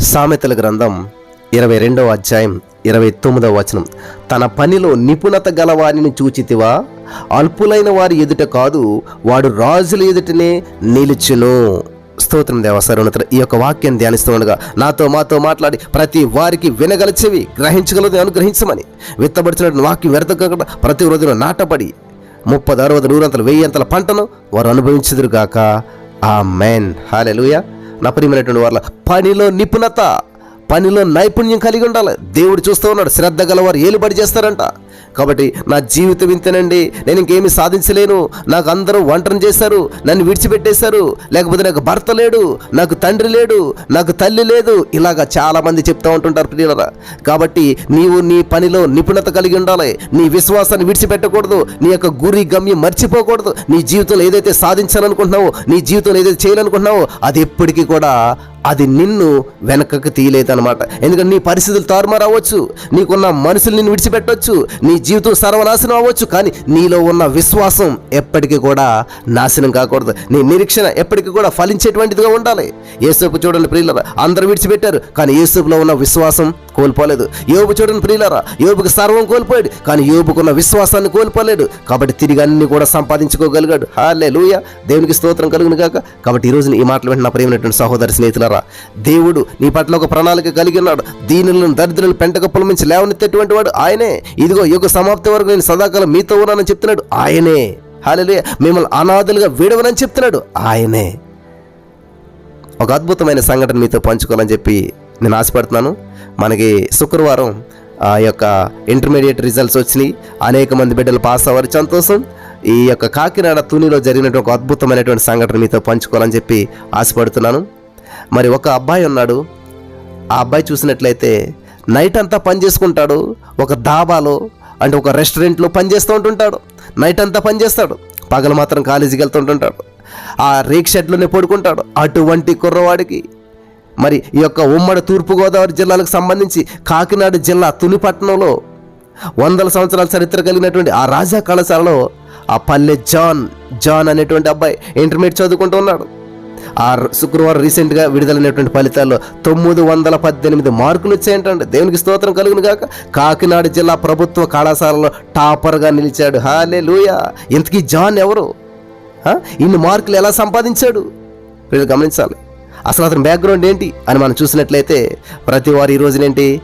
సామెతల గ్రంథం ఇరవై రెండవ అధ్యాయం ఇరవై తొమ్మిదవ వచనం. తన పనిలో నిపుణత గలవారిని చూచితివా? అల్పులైన వారి ఎదుట కాదు వాడు రాజుల ఎదుటనే నిలుచును. స్తోత్రం దేవ సర్వోన్నతుడు ఈ యొక్క వాక్యం ధ్యానిస్తూ ఉండగా నాతో మాతో మాట్లాడి ప్రతి వారికి వినగల చెవి గ్రహించగలదు అనుగ్రహించమని. విత్తబడిచినటువంటి వాక్యం వ్యర్థకుండా ప్రతి రోజున నాటబడి ముప్పది అరవది నూరంతలు వెయ్యంతల పంటను వారు అనుభవించదురుగాక. ఆ మెన్ హాలెలుయా. నా ప్రియమైనటువంటి వాళ్ళ పనిలో నిపుణత. పనిలో నైపుణ్యం కలిగి ఉండాలి. దేవుడు చూస్తూ ఉన్నాడు శ్రద్ధ గలవారు ఏలుబడి చేస్తారంట. కాబట్టి నా జీవితం ఇంతేనండి నేను ఇంకేమీ సాధించలేను. నాకు అందరూ వంటను చేశారు నన్ను విడిచిపెట్టేశారు. లేకపోతే నాకు భర్త లేడు నాకు తండ్రి లేడు నాకు తల్లి లేదు. ఇలాగా చాలామంది చెప్తూ ఉంటుంటారు ప్రియులరా. కాబట్టి నీవు నీ పనిలో నిపుణత కలిగి ఉండాలి. నీ విశ్వాసాన్ని విడిచిపెట్టకూడదు. నీ యొక్క గురి గమ్యం మర్చిపోకూడదు. నీ జీవితంలో ఏదైతే సాధించాలనుకుంటున్నావో నీ జీవితంలో ఏదైతే చేయాలనుకుంటున్నావో అది ఎప్పటికీ కూడా అది నిన్ను వెనకకు తీయలేదన్నమాట. ఎందుకంటే నీ పరిస్థితులు తారుమారు అవ్వచ్చు నీకున్న మనుషులు నిన్ను విడిచిపెట్టవచ్చు నీ జీవితం సర్వనాశనం అవ్వచ్చు కానీ నీలో ఉన్న విశ్వాసం ఎప్పటికీ కూడా నాశనం కాకూడదు. నీ నిరీక్షణ ఎప్పటికీ కూడా ఫలించేటువంటిదిగా ఉండాలి. ఏసేపు చూడండి ప్రియులరా అందరూ విడిచిపెట్టారు కానీ ఏసేపులో ఉన్న విశ్వాసం కోల్పోలేదు. యోబు చూడండి ప్రియులరా యోబుకి సర్వం కోల్పోయాడు కానీ యోబుకున్న విశ్వాసాన్ని కోల్పోలేడు. కాబట్టి తిరిగి అన్ని కూడా సంపాదించుకోగలిగాడు. హాలే లూయ దేవునికి స్తోత్రం కలుగును కాక కాబట్టి ఈరోజు ఈ మాటలు వెంటనే ప్రేమైనటువంటి సహోదరి స్నేహితులారా దేవుడు నీ పట్ల ఒక ప్రణాళిక కలిగి ఉన్నాడు. దీనులను దరిద్రులను పెంటక పొలమించి లేవనెత్తేటువంటి వాడు ఆయనే. ఇదిగో యుగ సమాప్తి వరకు నేను సదాకాలం మీతో ఉన్నానని చెప్తున్నాడు. ఆయనే. హాలే మిమ్మల్ని అనాథులుగా విడవనని చెప్తున్నాడు. ఆయనే. ఒక అద్భుతమైన సంఘటన మీతో పంచుకోవాలని చెప్పి నేను ఆశపడుతున్నాను. మనకి శుక్రవారం ఆ యొక్క ఇంటర్మీడియట్ రిజల్ట్స్ వచ్చినాయి. అనేక మంది బిడ్డలు పాస్ అవ్వరు సంతోషం. ఈ యొక్క కాకినాడ తునిలో జరిగినటువంటి ఒక అద్భుతమైనటువంటి సంఘటన మీతో పంచుకోవాలని చెప్పి ఆశపడుతున్నాను. మరి ఒక అబ్బాయి ఉన్నాడు. ఆ అబ్బాయి చూసినట్లయితే నైట్ అంతా పని చేసుకుంటాడు. ఒక దాబాలో అంటే ఒక రెస్టారెంట్లో పనిచేస్తూ ఉంటుంటాడు. నైట్ అంతా పనిచేస్తాడు పగలు మాత్రం కాలేజీకి వెళ్తుంటుంటాడు ఆ రేక్ షెడ్లోనే పడుకుంటాడు. అటువంటి కుర్రవాడికి. మరి ఈ యొక్క ఉమ్మడి తూర్పుగోదావరి జిల్లాలకు సంబంధించి కాకినాడ జిల్లా తునిపట్నంలో వందల సంవత్సరాల చరిత్ర కలిగినటువంటి ఆ రాజా కళాశాలలో ఆ పల్లె జాన్ జాన్ అనేటువంటి అబ్బాయి ఇంటర్మీడియట్ చదువుకుంటూ ఉన్నాడు. ఆ శుక్రవారం రీసెంట్గా విడుదలైనటువంటి ఫలితాల్లో తొమ్మిది వందల పద్దెనిమిది మార్కులు వచ్చాయంటండి. దేవునికి స్తోత్రం కలుగును గాక. కాకినాడ జిల్లా ప్రభుత్వ కళాశాలలో టాపర్గా నిలిచాడు. హాలే లూయా ఇంతకీ జాన్ ఎవరు? ఇన్ని మార్కులు ఎలా సంపాదించాడు? వీళ్ళు గమనించాలి. అసలు అతని బ్యాక్గ్రౌండ్ ఏంటి అని మనం చూసినట్లయితే ప్రతి వారు ఈ రోజునేంటి?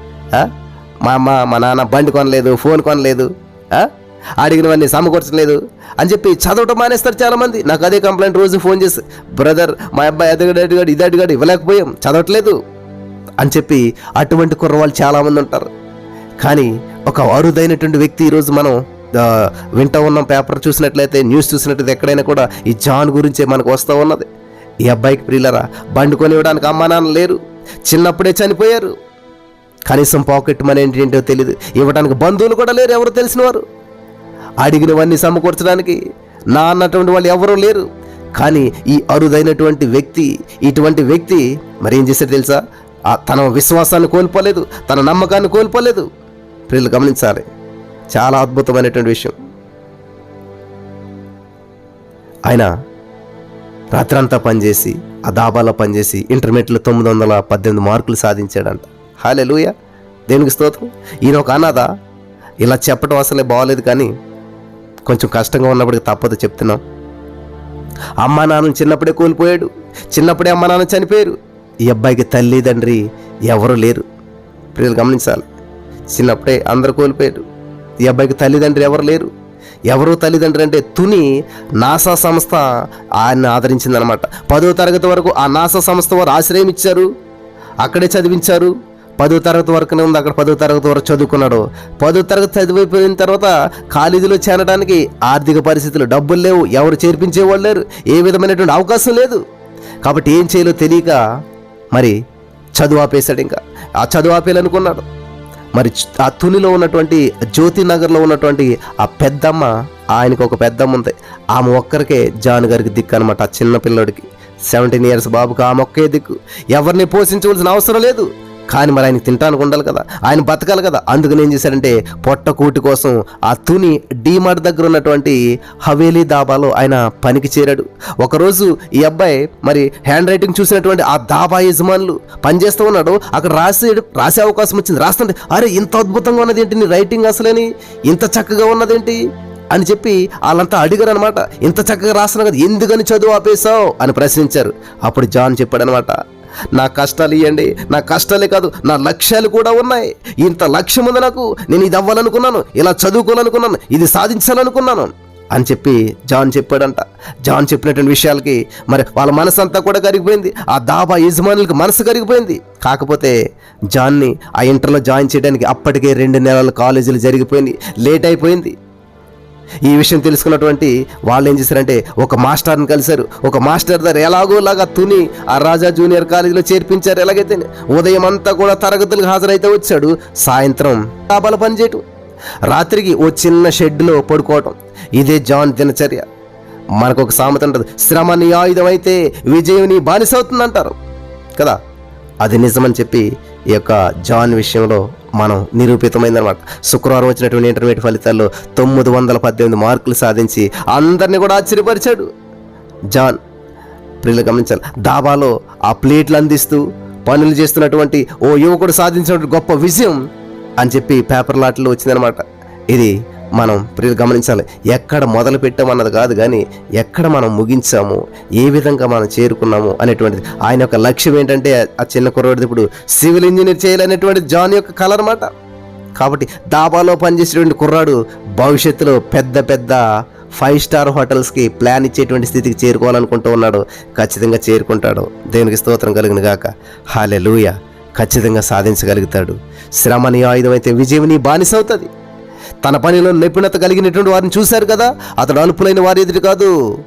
మా అమ్మ మా నాన్న బండి కొనలేదు ఫోన్ కొనలేదు అడిగినవన్నీ సమకూర్చలేదు అని చెప్పి చదవటం మానేస్తారు చాలామంది. నాకు అదే కంప్లైంట్ రోజు ఫోన్ చేసి బ్రదర్ మా అబ్బాయి అదిగాడు అడిగాడు ఇది అడిగాడు ఇవ్వలేకపోయాం చదవట్లేదు అని చెప్పి అటువంటి కుర్రవాళ్ళు చాలామంది ఉంటారు. కానీ ఒక అరుదైనటువంటి వ్యక్తి ఈరోజు మనం వింటూ ఉన్నాం పేపర్ చూసినట్లయితే న్యూస్ చూసినట్లయితే ఎక్కడైనా కూడా ఈ జాన్ గురించే మనకు వస్తూ ఉన్నది. ఈ అబ్బాయికి ప్రియులరా బండి కొనివ్వడానికి అమ్మా నాన్న లేరు చిన్నప్పుడే చనిపోయారు. కనీసం పాకెట్ మనీ ఏంటి ఏంటో తెలియదు ఇవ్వడానికి బంధువులు కూడా లేరు ఎవరు తెలిసిన వారు అడిగినవన్నీ సమకూర్చడానికి నా అన్నటువంటి వాళ్ళు ఎవరూ లేరు. కానీ ఈ అరుదైనటువంటి వ్యక్తి ఇటువంటి వ్యక్తి మరేం చేశారు తెలుసా? తన విశ్వాసాన్ని కోల్పోలేదు తన నమ్మకాన్ని కోల్పోలేదు. ప్రియులు గమనించాలి. చాలా అద్భుతమైనటువంటి విషయం. ఆయన రాత్రంతా పనిచేసి ఆ దాబాలో పనిచేసి ఇంటర్మీడియట్లో తొమ్మిది వందల పద్దెనిమిది మార్కులు సాధించాడంట. హాలే లూయ దేనికి స్తోత్రం? ఈయన ఒక అనాథ. ఇలా చెప్పడం అసలే బాగోలేదు కానీ కొంచెం కష్టంగా ఉన్నప్పటికీ తప్పదు చెప్తున్నాం అమ్మా నాన్న చిన్నప్పుడే కోల్పోయాడు. చిన్నప్పుడే అమ్మా నాన్న చనిపోయారు. ఈ అబ్బాయికి తల్లి తండ్రి ఎవరు లేరు. ప్రియులు గమనించాలి. చిన్నప్పుడే అందరు కోల్పోయారు. ఈ అబ్బాయికి తల్లిదండ్రి ఎవరు లేరు. ఎవరు తల్లిదండ్రి అంటే తుని నాసా సంస్థ ఆయన్ని ఆదరించిందనమాట పదో తరగతి వరకు ఆ నాసా సంస్థ వారు ఆశ్రయం ఇచ్చారు. అక్కడే చదివించారు. పదో తరగతి వరకునే ఉంది. అక్కడ పదో తరగతి వరకు చదువుకున్నాడు. పదో తరగతి చదివిపోయిన తర్వాత కాలేజీలో చేరడానికి ఆర్థిక పరిస్థితులు డబ్బులు లేవు. ఎవరు చేర్పించేవాళ్ళు లేరు. ఏ విధమైనటువంటి అవకాశం లేదు. కాబట్టి ఏం చేయాలో తెలియక మరి చదువు ఆపేశాడు ఇంకా. ఆ చదువు ఆపేయాలనుకున్నాడు. మరి ఆ తునిలో ఉన్నటువంటి జ్యోతి నగర్లో ఉన్నటువంటి ఆ పెద్దమ్మ ఆయనకు ఒక పెద్దమ్మ ఉంది. ఆమె ఒక్కరికే జాన్ గారికి దిక్కు అనమాట ఆ చిన్న పిల్లోడికి. సెవెంటీన్ ఇయర్స్ బాబుకి ఆమె ఒక్కే దిక్కు. ఎవరిని పోషించవలసిన అవసరం లేదు. కానీ మరి ఆయన తింటానికి ఉండాలి కదా. ఆయన బతకాలి కదా. అందుకని ఏం చేశాడంటే పొట్ట కూటి కోసం ఆ తుని డీమార్ట్ దగ్గర ఉన్నటువంటి హవేలీ దాబాలో ఆయన పనికి చేరాడు. ఒకరోజు ఈ అబ్బాయి మరి హ్యాండ్ రైటింగ్ చూసినటువంటి ఆ దాబా యజమానులు పనిచేస్తూ ఉన్నాడు. అక్కడ రాసే రాసే అవకాశం వచ్చింది. రాస్తుంటే అరే ఇంత అద్భుతంగా ఉన్నది ఏంటి నీ రైటింగ్ అసలేని? ఇంత చక్కగా ఉన్నదేంటి అని చెప్పి వాళ్ళంతా అడిగారు అనమాట ఇంత చక్కగా రాస్తున్నా కదా ఎందుకని చదువు ఆపేశావు? అని ప్రశ్నించారు. అప్పుడు జాన్ చెప్పాడనమాట నా కష్టాలు ఇవ్వండి నా కష్టాలే కాదు నా లక్ష్యాలు కూడా ఉన్నాయి. ఇంత లక్ష్యం ఉంది నాకు. నేను ఇది అవ్వాలనుకున్నాను. ఇలా చదువుకోవాలనుకున్నాను. ఇది సాధించాలనుకున్నాను అని చెప్పి జాన్ చెప్పాడంట. జాన్ చెప్పినటువంటి విషయాలకి మరి వాళ్ళ మనసు అంతా కూడా కరిగిపోయింది. ఆ దాబా యజమానులకి మనసు కరిగిపోయింది. కాకపోతే జాన్ని ఆ ఇంటర్లో జాయిన్ చేయడానికి అప్పటికే రెండు నెలల కాలేజీలు జరిగిపోయింది. లేట్ అయిపోయింది. ఈ విషయం తెలుసుకున్నటువంటి వాళ్ళు ఏం చేశారంటే ఒక మాస్టర్ని కలిశారు. ఒక మాస్టర్ దగ్గర ఎలాగోలాగా తుని ఆ రాజా జూనియర్ కాలేజీలో చేర్పించారు. ఎలాగైతే ఉదయం అంతా కూడా తరగతులకు హాజరైతే వచ్చాడు సాయంత్రం డాబాల పనిచేయటం రాత్రికి ఓ చిన్న షెడ్లో పడుకోవటం. ఇదే జాన్ దినచర్య. మనకు ఒక సామెత ఉంటుంది శ్రమ నీ ఆయుధం అయితే విజయం నీ బానిస కదా? అది నిజమని చెప్పి ఈ యొక్క జాన్ విషయంలో మనం నిరూపితమైందనమాట శుక్రవారం వచ్చినటువంటి ఇంటర్మీడియట్ ఫలితాల్లో తొమ్మిది వందల పద్దెనిమిది మార్కులు సాధించి అందరినీ కూడా ఆశ్చర్యపరిచాడు. జాన్ ప్రియులు గమనించాలి. దాబాలో ఆ ప్లేట్లు అందిస్తూ పనులు చేస్తున్నటువంటి ఓ యువకుడు సాధించినటువంటి గొప్ప విజయం అని చెప్పి పేపర్ లాట్లో వచ్చిందనమాట ఇది మనం ప్రియులు గమనించాలి. ఎక్కడ మొదలు పెట్టామన్నది కాదు కానీ ఎక్కడ మనం ముగించాము ఏ విధంగా మనం చేరుకున్నాము అనేటువంటిది. ఆయన యొక్క లక్ష్యం ఏంటంటే ఆ చిన్న కుర్రోడిది ఇప్పుడు సివిల్ ఇంజనీర్ చేయాలనేటువంటి జాన్ యొక్క కళ అనమాట కాబట్టి దాబాలో పనిచేసేటువంటి కుర్రాడు భవిష్యత్తులో పెద్ద పెద్ద ఫైవ్ స్టార్ హోటల్స్కి ప్లాన్ ఇచ్చేటువంటి స్థితికి చేరుకోవాలనుకుంటూ ఉన్నాడు. ఖచ్చితంగా చేరుకుంటాడు. దేవునికి స్తోత్రం కలిగిన గాక. హాలే లూయ ఖచ్చితంగా సాధించగలుగుతాడు. శ్రమని ఆయుధం అయితే విజయం నీ బానిస అవుతుంది. తన పనిలో నిపుణత కలిగినటువంటి వారిని చూశారు కదా? అతడు అలుపులైన వారి ఎదురు కాదు.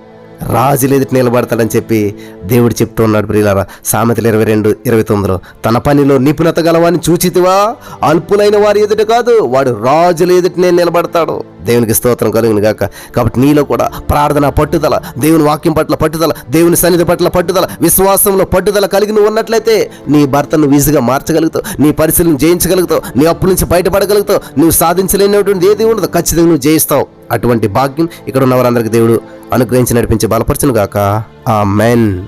రాజులు ఎదుటి నిలబడతాడని చెప్పి దేవుడు చెప్తూ ఉన్నాడు ప్రియులారా. సామెతలు ఇరవై రెండు ఇరవై తొమ్మిదిలో తన పనిలో నిపుణత గలవాన్ని చూచితివా? అల్పులైన వారి ఎదుట కాదు వాడు రాజుల ఎదుటనే నిలబడతాడు. దేవునికి స్తోత్రం కలుగును గాక. కాబట్టి నీలో కూడా ప్రార్థన పట్టుదల దేవుని వాక్యం పట్ల పట్టుదల దేవుని సన్నిధి పట్ల పట్టుదల విశ్వాసంలో పట్టుదల కలిగి నువ్వు ఉన్నట్లయితే నీ భర్తను ఈజీగా మార్చగలుగుతావు నీ పరిస్థితులను జయించగలుగుతావు నీ అప్పు నుంచి బయటపడగలుగుతావు నువ్వు సాధించలేనటువంటి ఏది ఉండదు ఖచ్చితంగా నువ్వు జయిస్తావు. అటువంటి భాగ్యం ఇక్కడ ఉన్న వారందరికీ దేవుడు అనుగ్రహించి నడిపించి బలపరచును గాక ఆ మెన్